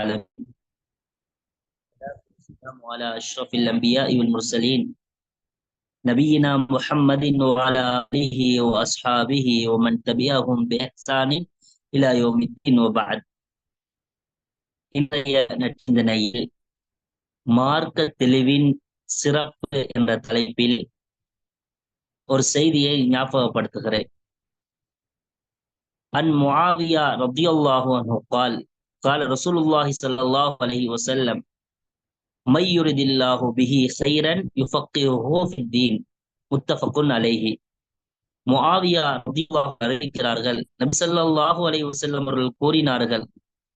العالمين والسلام على أشرف الأنبياء والمرسلين نبينا محمد وعلى آله وأصحابه ومن تبعهم بإحسان إلى يوم الدين وبعد இன்றைய நச்சிந்தனையில் மார்க்க தெளிவின் சிறப்பு என்ற தலைப்பில் ஒரு செய்தியை ஞாபகப்படுத்துகிறேன் அன் முஆவியா ரதியல்லாஹு அன்ஹு قال قال رسول الله صلى الله عليه وسلم من يرد الله به خيرا يفقهه في الدين متفق عليه முஆவியா ரதியல்லாஹு அறிவிக்கிறார்கள் நபி ஸல்லல்லாஹு அலைஹி வஸல்லம் அவர்கள் கூறினார்கள்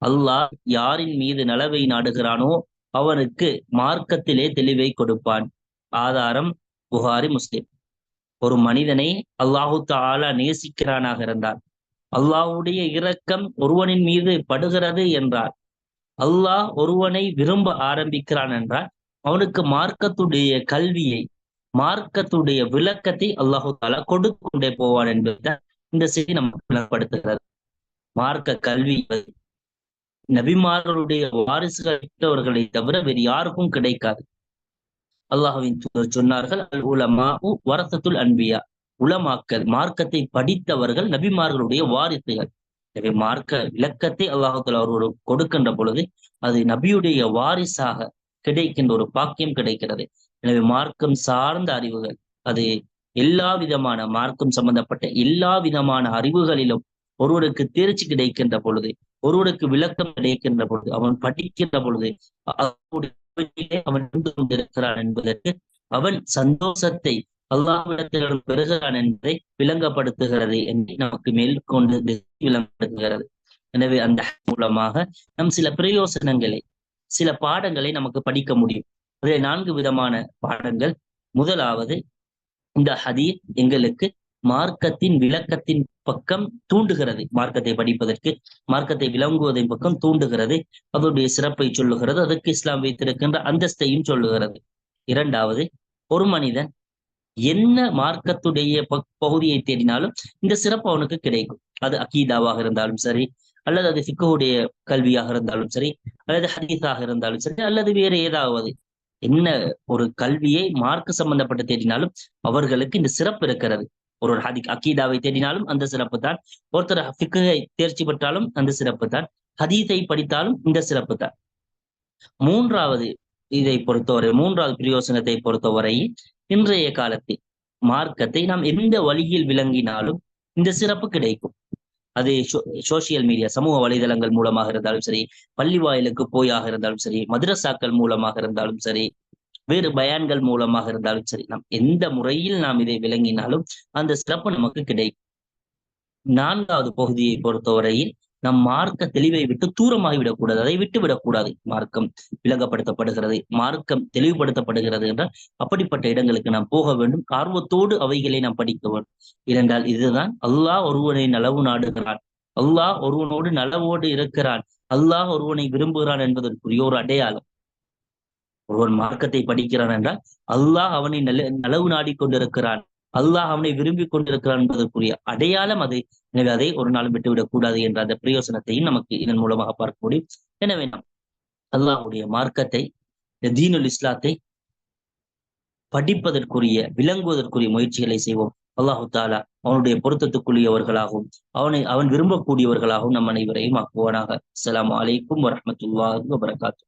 அல்லாஹ் யாரின் மீது நலவை நாடுகிறானோ அவனுக்கு மார்க்கத்திலே தெளிவை கொடுப்பான் ஆதாரம் புகாரி முஸ்லிம் ஒரு மனிதனை அல்லாஹு தாலா நேசிக்கிறானாக இருந்தார் அல்லாஹுடைய இரக்கம் ஒருவனின் மீது படுகிறது என்றார். அல்லாஹ் ஒருவனை விரும்ப ஆரம்பிக்கிறான் என்றால் அவனுக்கு மார்க்கத்துடைய கல்வியை மார்க்கத்துடைய விளக்கத்தை அல்லாஹு தாலா கொடுத்து கொண்டே போவான் என்பதுதான் இந்த செய்தி நமக்கு மார்க்க கல்வி நபிமார்களுடைய வாரிசுகள் விட்டவர்களை தவிர வேறு யாருக்கும் கிடைக்காது. அல்லாஹுவின் சொன்னார்கள் அல் உலமா வரத்தத்துள் அன்பியா. உலமாக்கல் மார்க்கத்தை படித்தவர்கள் நபிமார்களுடைய வாரிசுகள். எனவே மார்க்க விளக்கத்தை அல்லாஹத்தில் அவரோடு கொடுக்கின்ற பொழுது அது நபியுடைய வாரிசாக கிடைக்கின்ற ஒரு பாக்கியம் கிடைக்கிறது. எனவே மார்க்கம் சார்ந்த அறிவுகள் அது எல்லா விதமான மார்க்கம் சம்பந்தப்பட்ட எல்லா விதமான அறிவுகளிலும் ஒருவருக்கு தேர்ச்சி கிடைக்கின்ற பொழுது ஒருவருக்கு விளக்கம் கிடைக்கின்ற பொழுது அவன் படிக்கின்ற பொழுது அவன் இருந்து கொண்டிருக்கிறான் என்பதற்கு அவன் சந்தோஷத்தை அல்லாஹ்விடத்தில் பெறுகிறான் என்பதை விளங்கப்படுத்துகிறது என்று நமக்கு மேற்கொண்டு விளங்கப்படுத்துகிறது. எனவே அந்த மூலமாக நம் சில பிரயோசனங்களை சில பாடங்களை நமக்கு படிக்க முடியும். அதில் நான்கு விதமான பாடங்கள். முதலாவது இந்த ஹதீர் எங்களுக்கு மார்க்கத்தின் விளக்கத்தின் பக்கம் தூண்டுகிறது. மார்க்கத்தை படிப்பதற்கு மார்க்கத்தை விளங்குவதன் பக்கம் தூண்டுகிறது. அதனுடைய சிறப்பை சொல்லுகிறது. அதற்கு இஸ்லாம் வைத்திருக்கின்ற அந்தஸ்தையும் சொல்லுகிறது. இரண்டாவது ஒரு மனிதன் என்ன மார்க்கத்துடைய பகுதியை தேடினாலும் இந்த சிறப்பு அவனுக்கு கிடைக்கும். அது அகீதாவாக இருந்தாலும் சரி அல்லது அது சிக்குடைய கல்வியாக இருந்தாலும் சரி அல்லது ஹதீஸாக இருந்தாலும் சரி அல்லது வேறு ஏதாவது. என்ன ஒரு கல்வியை மார்க்கு சம்பந்தப்பட்டு தேடினாலும் அவர்களுக்கு இந்த சிறப்பு இருக்கிறது. ஒரு ஹதி அகீதாவை தேடினாலும் அந்த சிறப்பு தான். ஒருத்தர் ஃபிக்கை தேர்ச்சி பெற்றாலும் அந்த சிறப்பு தான். ஹதீஸை படித்தாலும் இந்த சிறப்பு தான். மூன்றாவது இதை பொறுத்தவரை மூன்றாவது பிரயோசனத்தை பொறுத்தவரை இன்றைய காலத்தில் மார்க்கத்தை நாம் எந்த வழியில் விளங்கினாலும் இந்த சிறப்பு கிடைக்கும். அது சோசியல் மீடியா சமூக வலைதளங்கள் மூலமாக இருந்தாலும் சரி பள்ளி வாயிலுக்கு போயாக இருந்தாலும் சரி மதுரசாக்கள் மூலமாக இருந்தாலும் சரி வேறு பயான்கள் மூலமாக இருந்தாலும் சரி நாம் எந்த முறையில் நாம் இதை விளங்கினாலும் அந்த சிறப்பு நமக்கு கிடைக்கும். நான்காவது பகுதியை பொறுத்தவரையில் நம் மார்க்க தெளிவை விட்டு தூரமாகி விடக்கூடாது. அதை விட்டு விடக்கூடாது. மார்க்கம் விளங்கப்படுத்தப்படுகிறது மார்க்கம் தெளிவுபடுத்தப்படுகிறது என்றால் அப்படிப்பட்ட இடங்களுக்கு நாம் போக வேண்டும். ஆர்வத்தோடு அவைகளை நாம் படிக்க வேண்டும். இரண்டால் இதுதான் அல்லாஹ் ஒருவனை நலவு நாடுகிறான். அல்லாஹ் ஒருவனோடு நலவோடு இருக்கிறான். அல்லாஹ் ஒருவனை விரும்புகிறான் என்பதற்குரிய ஒரு அடையாளம். ஒருவன் மார்க்கத்தை படிக்கிறான் என்றால் அல்லாஹ் அவனை நல நலவு நாடிக்கொண்டிருக்கிறான். அல்லாஹ் அவனை விரும்பி கொண்டிருக்கிறான் என்பதற்குரிய அடையாளம் அது. எனவே அதை ஒரு நாளும் விட்டுவிடக் கூடாது என்ற அந்த பிரயோசனத்தையும் நமக்கு இதன் மூலமாக பார்க்க முடியும் எனவே நாம் அல்லாஹுடைய மார்க்கத்தை தீனுல் இஸ்லாத்தை படிப்பதற்குரிய விளங்குவதற்குரிய முயற்சிகளை செய்வோம். அல்லாஹு தாலா அவனுடைய பொருத்தத்துக்குரியவர்களாகவும் அவனை அவன் விரும்பக்கூடியவர்களாகவும் நம் அனைவரையும் ஆக்குவானாக. அஸ்லாம் வலைக்கும் வரமத்துல்லாஹி வபரகாத்து